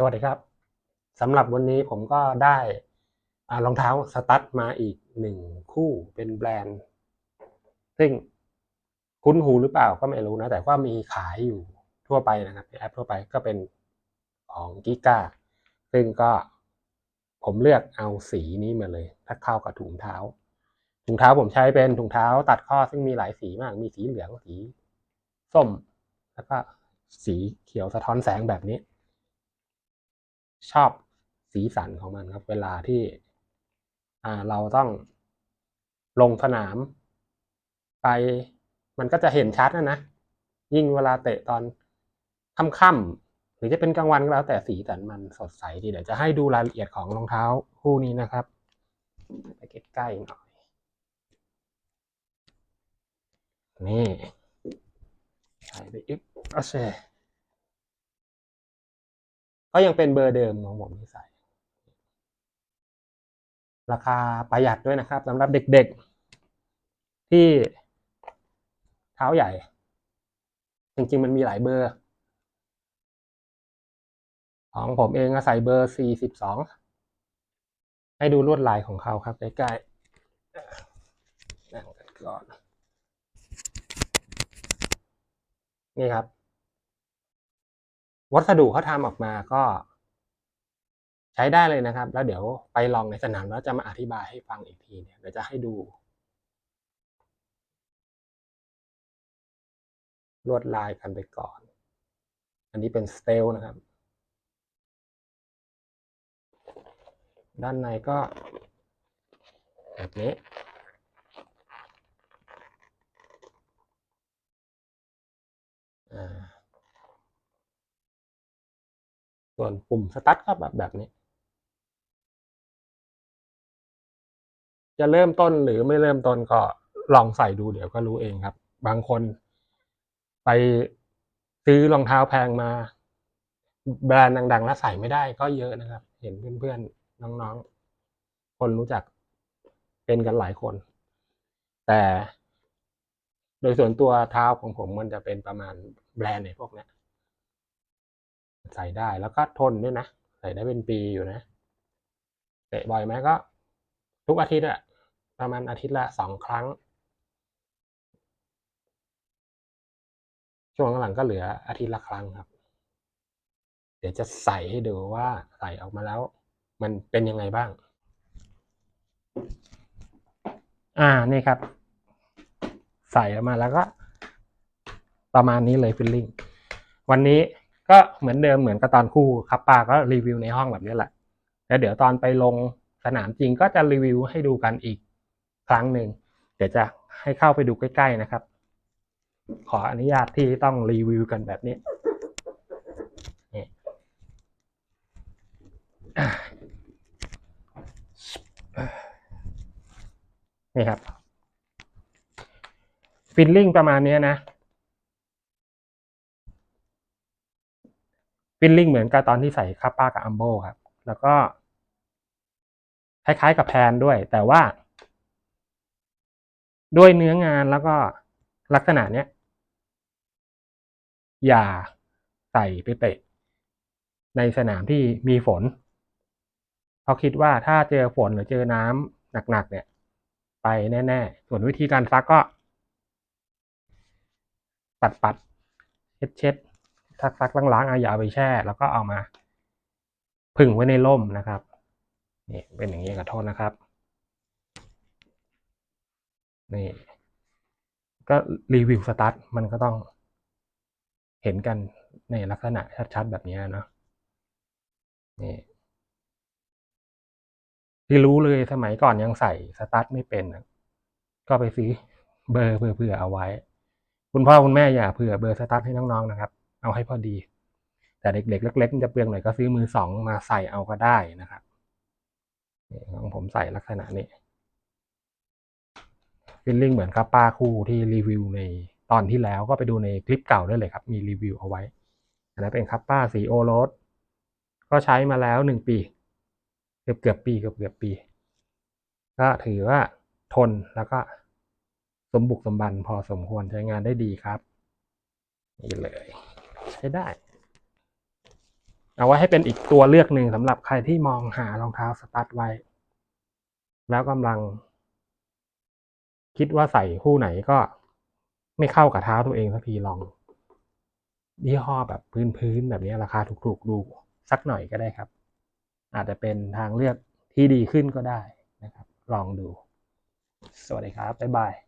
สวัสดีครับสำหรับวันนี้ผมก็ได้รองเท้าสตั๊ดมาอีกหนึ่งคู่เป็นแบรนด์ ซึ่งคุ้นหูหรือเปล่าก็ไม่รู้นะ แต่ว่ามีขายอยู่ทั่วไปนะครับในแอปทั่วไปก็เป็นของกิก้าซึ่งก็ผมเลือกเอาสีนี้มาเลย ถ้าเข้ากับถุงเท้า ถุงเท้าผมใช้เป็นถุงเท้าตัดข้อซึ่งมีหลายสีมาก มีสีเหลืองสีส้ม แล้วก็สีเขียวสะท้อนแสงแบบนี้ ชอบสีสันของมันครับ เวลาที่าเราต้องลงสนาม ไปมันก็จะเห็นชัดนะนะ ยิ่งเวลาเตะตอนค่ำๆหรือจะเป็นกลางวันก็แล้วแต่สีสันมันสดใสดีเดี๋ยวจะให้ดูรายละเอียดของรองเท้าคู่นี้นะครับไปใกล้ๆหน่อยนี่ใส่ไปอีกโอเค ก็ยังเป็นเบอร์เดิมของผมที่ใส่ ราคาประหยัดด้วยนะครับสำหรับเด็กๆที่เท้าใหญ่ จริงๆมันมีหลายเบอร์ ของผมเองก็ใส่เบอร์ 42 ให้ดูลวดลายของเขาครับใกล้ๆนั่งกันก่อนนี่ครับ วัสดุเขาทำออกมาก็ ใช้ได้เลยนะครับ แล้วเดี๋ยวไปลองในสนามแล้วจะมาอธิบายให้ฟังอีกทีเนี่ยเดี๋ยวจะให้ดู ลวดลายกันไปก่อน อันนี้เป็นสเตลนะครับ ด้านในก็แบบนี้ ส่วนปุ่มสตาร์ทก็แบบแบบนี้ จะเริ่มต้นหรือไม่เริ่มต้นก็ลองใส่ดูเดี๋ยวก็รู้เองครับ บางคน ไปซื้อรองเท้าแพงมา แบรนด์ดังๆ แล้วใส่ไม่ได้ก็เยอะนะครับ เห็นเพื่อนๆ น้องๆ คนรู้จักเป็นกันหลายคน แต่โดยส่วนตัวเท้าของผมมันจะเป็นประมาณแบรนด์ในพวกนี้ ใส่ได้แล้วก็ทนด้วยนะ ใส่ได้เป็นปีอยู่นะเตะบ่อยไหมก็ ทุกอาทิตย์อะประมาณอาทิตย์ละสองครั้ง ช่วงหลังก็เหลืออาทิตย์ละครั้งครับ เดี๋ยวจะใส่ให้ดูว่าใส่ออกมาแล้ว มันเป็นยังไงบ้าง อ่านี่ครับ ใส่ออกมาแล้วก็ ประมาณนี้เลยฟิลลิ่งวันนี้ ก็เหมือนเดิมเหมือนกับตอนคู่ครับปาก็รีวิวในห้องแบบนี้แหละ แล้วเดี๋ยวตอนไปลงสนามจริงก็จะรีวิวให้ดูกันอีกครั้งหนึ่งเดี๋ยวจะให้เข้าไปดูใกล้ ๆนะครับ ขออนุญาตที่ต้องรีวิวกันแบบนี้นี่อะนี่ครับฟิลลิ่งประมาณนี้นะ ฟิลลิ่งเหมือนกับตอนที่ใส่คาป้ากับอัมโบครับ แล้วก็คล้ายๆกับแพนด้วย แต่ว่า ด้วยเนื้องานแล้วก็ลักษณะเนี้ย อย่าใส่ไปเตะในสนามที่มีฝนเพราะคิดว่าถ้าเจอฝนหรือเจอน้ำหนักๆเนี่ย ไปแน่ๆ ส่วนวิธีการซักก็ ปัดปัดเช็ดเช็ด ซักซักล้างล้างเอาอย่าเอาไปแช่ แล้วก็เอามาผึ่งไว้ในร่มนะครับนี่เป็นอย่างนี้ขอโทษนะครับนี่ก็รีวิวสตาร์ทมันก็ต้องเห็นกันในลักษณะชัดๆแบบนี้เนาะนี่ที่รู้เลยสมัยก่อนยังใส่สตาร์ทไม่เป็นก็ไปซื้อเบอร์เผื่อเอาไว้ คุณพ่อคุณแม่อย่าเผื่อเบอร์สตาร์ทให้น้องๆนะครับ เอาให้พอดี แต่เด็กๆเล็กๆมันจะเปลืองหน่อยก็ซื้อมือสองมาใส่เอาก็ได้นะครับนี่ของผมใส่ลักษณะนี้ฟิลลิ่งเหมือนกับป้าคู่ที่รีวิวในตอนที่แล้วก็ไปดูในคลิปเก่าได้เลยครับ มีรีวิวเอาไว้อันนั้นเป็นคัปป้าสีโอโรสก็ใช้มาแล้วหนึ่งปี เกือบเกือบปีเกือบเกือบปี ก็ถือว่าทนแล้วก็สมบุกสมบันพอสมควรใช้งานได้ดีครับ นี่เลย ใช้ได้ เอาไว้ให้เป็นอีกตัวเลือกหนึ่งสำหรับใครที่มองหารองเท้าสตั๊ดไว้ แล้วกำลัง คิดว่าใส่คู่ไหนก็ไม่เข้ากับเท้าตัวเองสักทีลองยี่ห้อแบบพื้นๆแบบนี้ราคาถูกๆดูสักหน่อยก็ได้ครับ อาจจะเป็นทางเลือกที่ดีขึ้นก็ได้นะครับ ลองดู สวัสดีครับ บ๊ายบาย